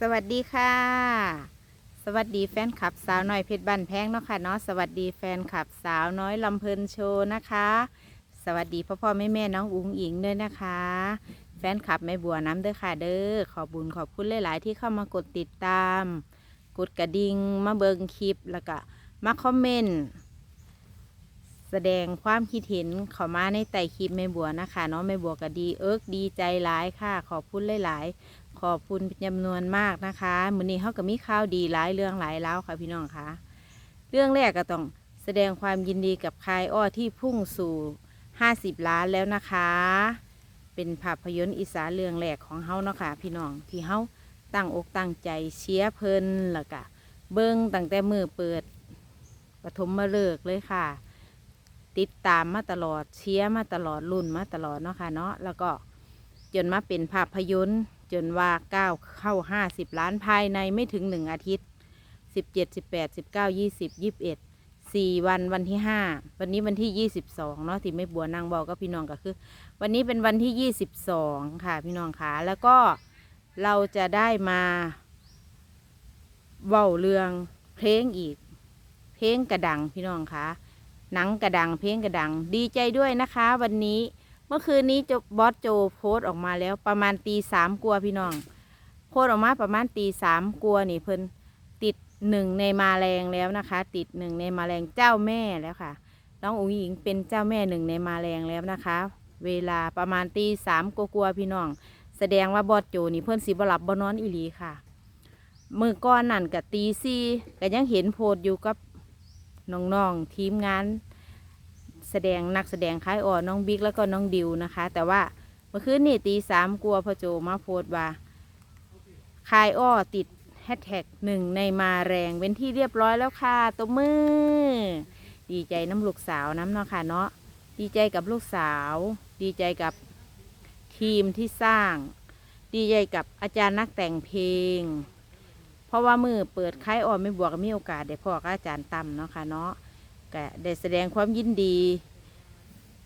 สวัสดีค่ะ สวัสดีแฟนคลับสาวน้อยเพชรบ้านแพงเนาะค่ะเนาะสวัสดีแฟนคลับสาวน้อยลำเพลินโชว์นะคะ สวัสดีพ่อพ่อแม่แม่น้องอุ๋งอิงด้วยนะคะ แฟนคลับแม่บัวน้ำเด้อค่ะเด้อขอบุญขอบคุณหลาย ๆ ที่เข้ามากดติดตาม กดกระดิ่งมาเบิงคลิปแล้วก็มาคอมเมนต์แสดงความคิดเห็นเข้ามาในไต่คลิปแม่บัวนะคะเนาะแม่บัวก็ดีเอิกดีใจหลายค่ะ ขอบคุณหลาย ๆ ขอบคุณเป็นจำนวนมากนะคะมือนี้เขาก็มีข่าวดีหลายเรื่องหลายเล่าวค่ะพี่น้องคะเรื่องแรกก็ต้องแสดงความยินดีกับคายอ้อที่พุ่งสู่ 50 ล้านแล้วนะคะ เป็นภาพยนตร์อีสานเรื่องแรกของเฮาเนาะค่ะพี่น้องที่เฮาตั้งอกตั้งใจเชียร์เพลินแล้วก็เบิ้งตั้งแต่มือเปิดปฐมมาเลิกเลยค่ะ ติดตามมาตลอดเชียร์มาตลอดรุ่นมาตลอดเนาะค่ะเนาะแล้วก็จนมาเป็นภาพยนตร์ จนว่าก้าวเข้าห้าสิบล้านภายในไม่ถึงหนึ่งอาทิตย์สิบเจ็ดสิบแปดสิบเก้ายี่สิบยี่สิบเอ็ดสี่วันวันที่ห้าวันนี้วันที่ยี่สิบสองเนาะที่ไม่บัวนางบอกกับพี่น้องก็คือ วันนี้เป็นวันที่ยี่สิบสองค่ะพี่น้องคะแล้วก็เราจะได้มาเว้าเรื่องเพลงอีก เพลงกระดังพี่น้องคะหนังกระดังเพลงกระดังดีใจด้วยนะคะ วันนี้ เมื่อคืนนี้จบบอสโจโพสต์ออกมาแล้วประมาณตีสามกลัวพี่น้อง โพสต์ออกมาประมาณตีสามกลัวนี่เพิ่นติดหนึ่งในมาแรงแล้วนะคะ ติดหนึ่งในมาแรงเจ้าแม่แล้วค่ะ น้องอุ๋งหญิงเป็นเจ้าแม่หนึ่งในมาแรงแล้วนะคะ เวลาประมาณตีสามกลัวาๆพี่น้อง แสดงว่าบอสโจนี่เพิ่นสิบหลับบนอนอีหลีค่ะมือก้อนนั่นกับตีซี่ก็ยังเห็นโพสอยู่กับน้องๆทีมงาน แสดงนักแสดงคล้ายอ่อนน้องบิ๊กแล้วก็น้องดิวนะคะ แต่ว่าเมื่อคืนนี่ตีสามกลัวพ่อโจมาโพสต์ว่าคายอ้อติดแฮชแท็กหนึ่งในมาแรงเป็นที่เรียบร้อยแล้วค่ะตบมือ ดีใจน้ำลูกสาวน้ำเนาะค่ะเนาะดีใจกับลูกสาว ดีใจกับทีมที่สร้าง ดีใจกับอาจารย์นักแต่งเพลง เพราะว่ามือเปิดคล้ายอ่อนไม่บวกก็มีโอกาสได้พอกับอาจารย์ตั้มเนาะค่ะเนาะ ก็ได้แสดงความยินดี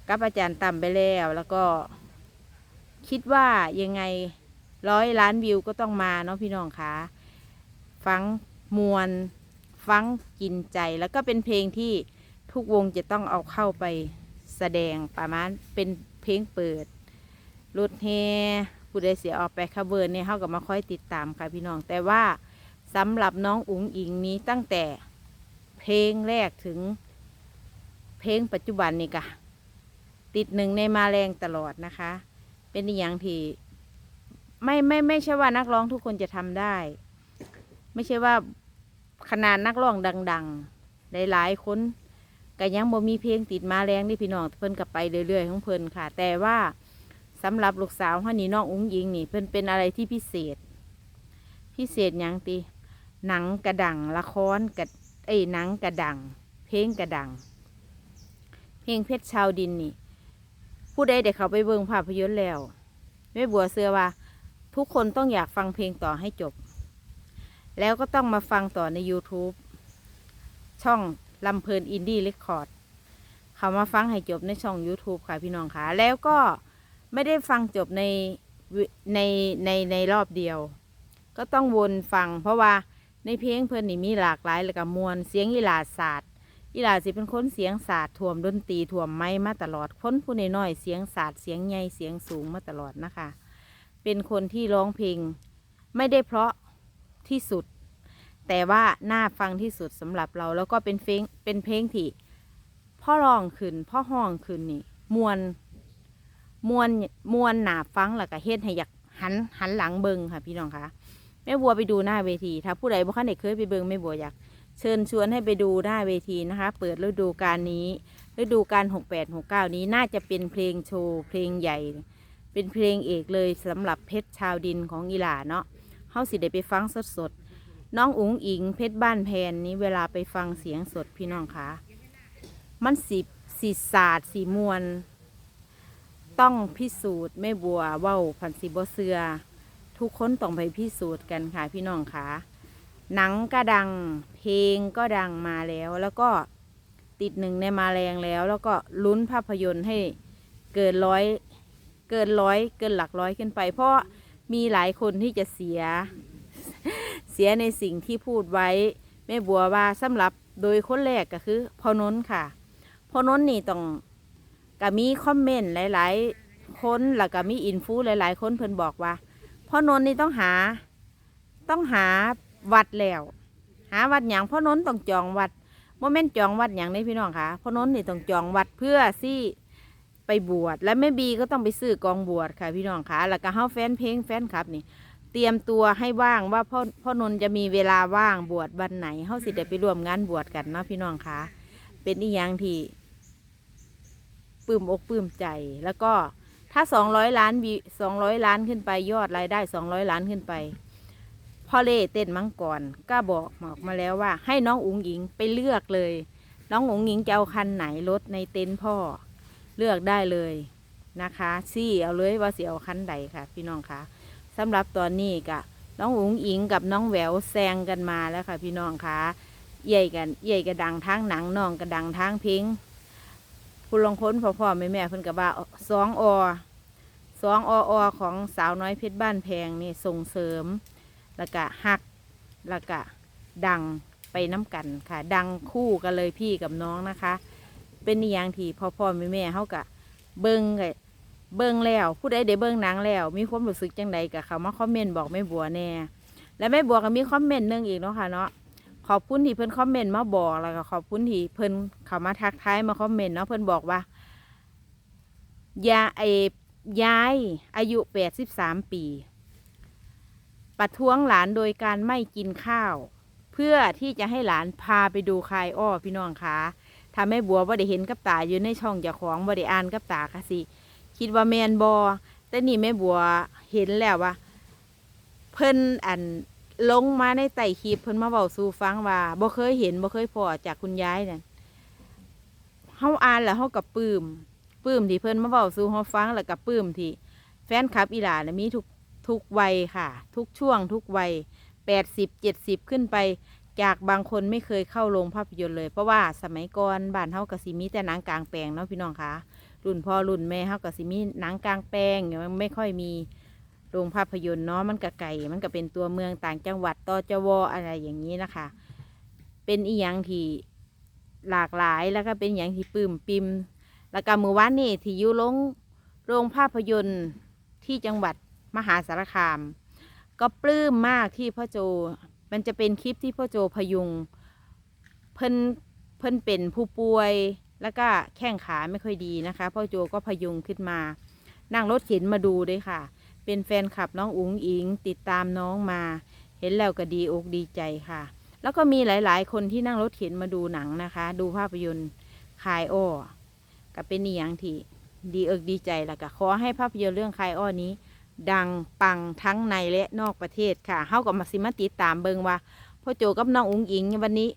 กับอาจารย์ต่ำไปแล้ว แล้วก็คิดว่ายังไงร้อยล้านวิวก็ต้องมาเนาะพี่น้องคะฟังมวลฟังกินใจแล้วก็เป็นเพลงที่ทุกวงจะต้องเอาเข้าไปแสดงประมาณเป็นเพลงเปิดรถเฮผู้ใดเสียออกไปคาเบิร์เนี่ยเขากับมาค่อยติดตามค่ะพี่น้อง แต่ว่าสำหรับน้องอุ๋งอิงนี้ตั้งแต่เพลงแรกถึง เพลงปัจจุบันนี่กะติดหนึ่งในมาแรงตลอดนะคะ เป็นอย่างที่ไม่ไม่ไม่ใช่ว่านักร้องทุกคนจะทำได้ ไม่ใช่ว่าขนาดนักร้องดัง ๆ หลายๆคนก็ยังบ่มีเพลงติดมาแรงนี่พี่น้องเพิ่นกับไปเรื่อยๆของเพิ่นค่ะ แต่ว่าสำหรับลูกสาวเขานี่น้องอุ้งยิงนี่เพิ่นเป็นอะไรที่พิเศษ พิเศษหยังตีหนังกระดังละครกระเอ้หนังกระดัง เพลงกระดัง ลงเพชรชาวดินนี่ ผู้ใดได้เขาไปเบิ่งภาพยนตร์แล้วแม่บัวเสือว่า ทุกคนต้องอยากฟังเพลงต่อให้จบ แล้วก็ต้องมาฟังต่อใน YouTube ช่องลำเพลินอินดี้เรคคอร์ดเขามาฟังให้จบในช่อง YouTube ค่ะพี่น้องค่ะ แล้วก็ไม่ได้ฟังจบในในในในรอบเดียว ก็ต้องวนฟัง เพราะว่าในเพลงเพลินนี่มีหลากหลายแล้วก็มวลเสียงอีหลาศาสตร์ อีหลาสิเป็นคนเสียงศาสตร์ถ่วมดนตรีถ่วมไม้มาตลอดคนผู้น้อยเสียงศาสตร์เสียงใหญ่เสียงสูงมาตลอดนะคะ เป็นคนที่ร้องเพลง ไม่ได้เพราะที่สุด แต่ว่าน่าฟังที่สุดสำหรับเราแล้วก็เป็นเพลงเป็นเพลงที่พ่อร้องขึ้นพ่อห้องขึ้นนี่มวนมวนมวนหนาฟังแล้วก็เฮ็ดให้อยากหันหันหลังเบิงค่ะ พี่น้องคะแม่บัวไปดูหน้าเวที ถ้าผู้ใดบ่คันได้เคยไปเบิงแม่บัวอยาก เชิญชวนให้ไปดูหน้าเวทีนะคะ เปิดฤดูกาลนี้ฤดูกาลหกแปดหกเก้านี้น่าจะเป็นเพลงโชว์เพลงใหญ่ เป็นเพลงเอกเลยสำหรับเพชรชาวดินของอีหลาเนาะเฮาสิได้ไปฟังสดๆน้องอุ๋งอิงเพชรบ้านแพนนี้เวลาไปฟังเสียงสดพี่น้องคะมันสีสีศาสตร์สีมวลต้องพิสูจน์ไม่บัวเว้าพันสีบเสือ ทุกคนต้องไปพิสูจน์กันค่ะพี่น้องคะ หนังก็ดัง เพลงก็ดังมาแล้ว แล้วก็ติดหนึ่งในมาแรงแล้ว แล้วก็ลุ้นภาพยนตร์ให้เกินร้อยเกินร้อยเกินหลักร้อยขึ้นไป เพราะมีหลายคนที่จะเสีย เสียในสิ่งที่พูดไว้แม่บัวว่าสำหรับโดยคนแรกก็คือพอนนท์ค่ะพอนนท์นี่ต้องก็มีคอมเมนต์หลายๆคนแล้วก็มีอินฟูหลาย ๆ คนเพิ่นบอกว่าพอนนท์นี่ต้องหาต้องหา วัดแล้ว หาวัดหยังพ่อนนท์ต้องจองวัดโมเมนต์จองวัดหยังนี่พี่น้องค่ะพ่อนนท์นี่ต้องจองวัดเพื่อที่ไปบวชและแม่บีก็ต้องไปซื้อกองบวชค่ะ พี่น้องค่ะแล้วก็เฮาแฟนเพลงแฟนคลับนี่ เตรียมตัวให้ว่างว่าพ่อพ่อนนจะมีเวลาว่างบวชวันไหนเฮาสิได้ไปร่วมงานบวชกันเนาะพี่น้องค่ะเป็นอีหยังที่ปลื้มอกปลื้มใจแล้วก็ถ้าสองร้อยล้านวิสองร้อยล้านขึ้นไปยอดรายได้สองร้อยล้านขึ้นไป พ่อเล่เต้นมังกรก็บอกบอกมาแล้วว่า ให้น้องอุ๋งหญิงไปเลือกเลย น้องอุ๋งหญิงจะเอาคันไหนรถในเต็นท์พ่อเลือกได้เลยนะคะซี่เอาเลยว่าเสิเอาคันใดค่ะ พี่น้องคะสำหรับตอนนี้กะน้องอุ๋งอิงกับน้องแหววแซงกันมาแล้วค่ะ พี่น้องคะใหญ่กันใหญ่กระดังทางหนังน้องกระดังทางพลงผู้ลงพ้นพ่อพ่อแม่แม่เพิ่นกับว่าสองอสองออของสาวน้อยเพชรบ้านแพงนี่ส่งเสริม แล้วก็หัก แล้วก็ดังไปน้ำกันค่ะ ดังคู่กันเลยพี่กับน้องนะคะ เป็นนิยางที่พ่อพ่อแม่แม่เขากะเบิ้งไงเบิ้งแล้ว ผู้ใดได้เบิ้งหนังแล้ว มีความรู้สึกจังใดกับเขามาคอมเมนต์บอกแม่บัวแน่ และแม่บัวก็มีคอมเมนต์นึงอีกเนาะค่ะเนาะขอบคุณที่เพิ่นคอมเมนต์มาบอกแล้วก็ขอบคุณที่เพิ่นเขามาทักทายมาคอมเมนต์เนาะเพิ่นบอกว่ายาไอยายอายุแปดสิบสามปี ประท้วงหลานโดยการไม่กินข้าว เพื่อที่จะให้หลานพาไปดูคายอ้อพี่น้องคะทำให้บัวว่าได้เห็นกับตาอยู่ในช่องจ้าของว่าได้อ่านกับตาค่ะสิ คิดว่าแมนบอแต่นี่แม่บัวเห็นแล้วว่า เพิ่นอันลงมาในไต่คลิปเพิ่นมาเบาสู่ฟังว่าบ่เคยเห็นบ่เคยพอจากคุณยายเนี่ยเฮาอ่านแล้วเฮากับปื้มปื้มที่เพิ่นมาเบาสู่เฮาฟังแล้วกับปื้มที่แฟนคลับอีหลานมีทุก ทุกวัยค่ะ ทุกช่วงทุกวัยแปดสิบเจ็ดสิบขึ้นไป จากบางคนไม่เคยเข้าโรงภาพยนตร์เลย เพราะว่าสมัยก่อนบ้านเฮากะสิมีแต่หนังกลางแปลงเนาะพี่น้องคะรุ่นพ่อรุ่นแม่เฮากะสิมีหนังกลางแปลงมันไม่ค่อยมีโรงภาพยนตร์เนาะมันกะไก่มันก็เป็นตัวเมืองต่างจังหวัดตจวอะไรอย่างนี้นะคะ เป็นอีหยังที่หลากหลายแล้วก็เป็นอย่างที่ปื้มปิม แล้วก็มือวานนี่ที่อยู่งโรงภาพยนตร์ที่จังหวัด มหาสารคาม ก็ปลื้มมากที่พ่อโจ มันจะเป็นคลิปที่พ่อโจพยุง เพิ่นเพิ่นเป็นผู้ป่วย แล้วก็แข้งขาไม่ค่อยดีนะคะ พ่อโจก็พยุงขึ้นมา นั่งรถเข็นมาดูด้วยค่ะ เป็นแฟนคลับน้องอุ๋งอิง ติดตามน้องมา เห็นแล้วก็ดีอกดีใจค่ะ แล้วก็มีหลายๆ คนที่นั่งรถเข็นมาดูหนังนะคะ ดูภาพยนตร์คายอ้อก็เป็นอย่างที่ดีเอกดีใจแล้วก็ขอให้ภาพยนตร์เรื่องคายอ้อนี้ ดังปังทั้งในและนอกประเทศค่ะเฮากับมาสิมาติดตามเบิงว่าพ่อโจกับน้องอุ๋งอิงวันนี้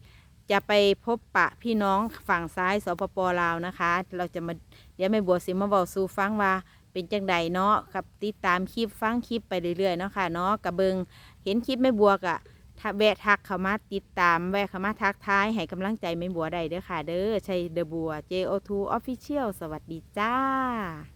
จะไปพบปะพี่น้องฝั่งซ้ายสปปลาวนะคะ เราจะมาเดี๋ยวแม่บัวสิมาบอกสู่ฟังว่าเป็นจังใดเนาะกับติดตามคลิปฟังคลิปไปเรื่อยๆเนาะค่ะเนาะกับเบิงเห็นคลิปแม่บัวกะถ้าแวะทักเขามาติดตามแวะเขามาทักทายให้กำลังใจแม่บัวได้เด้อค่ะ เด้อใช่เดบัว JO2 Official สวัสดีจ้า